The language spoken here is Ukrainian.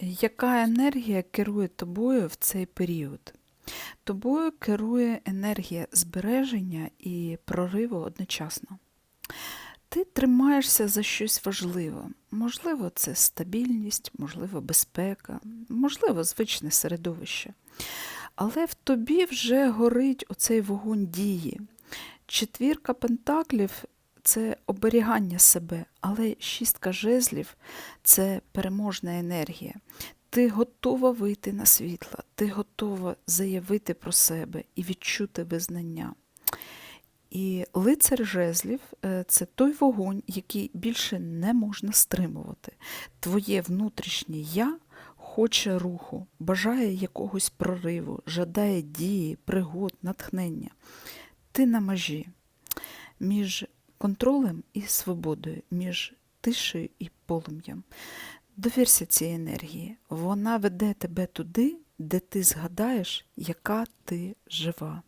Яка енергія керує тобою в цей період? Тобою керує енергія збереження і прориву одночасно. Ти тримаєшся за щось важливе. Можливо, це стабільність, можливо, безпека, можливо, звичне середовище. Але в тобі вже горить оцей вогонь дії. Четвірка пентаклів це оберігання себе, але шістка жезлів це переможна енергія. Ти готова вийти на світло, ти готова заявити про себе і відчути визнання. І лицар жезлів е, це той вогонь, який більше не можна стримувати. Твоє внутрішнє я хоче руху, бажає якогось прориву, жадає дії, пригод, натхнення. Ти на межі між контролем і свободою, між тишею і полум'ям. Довірся цій енергії. Вона веде тебе туди, де ти згадаєш, яка ти жива.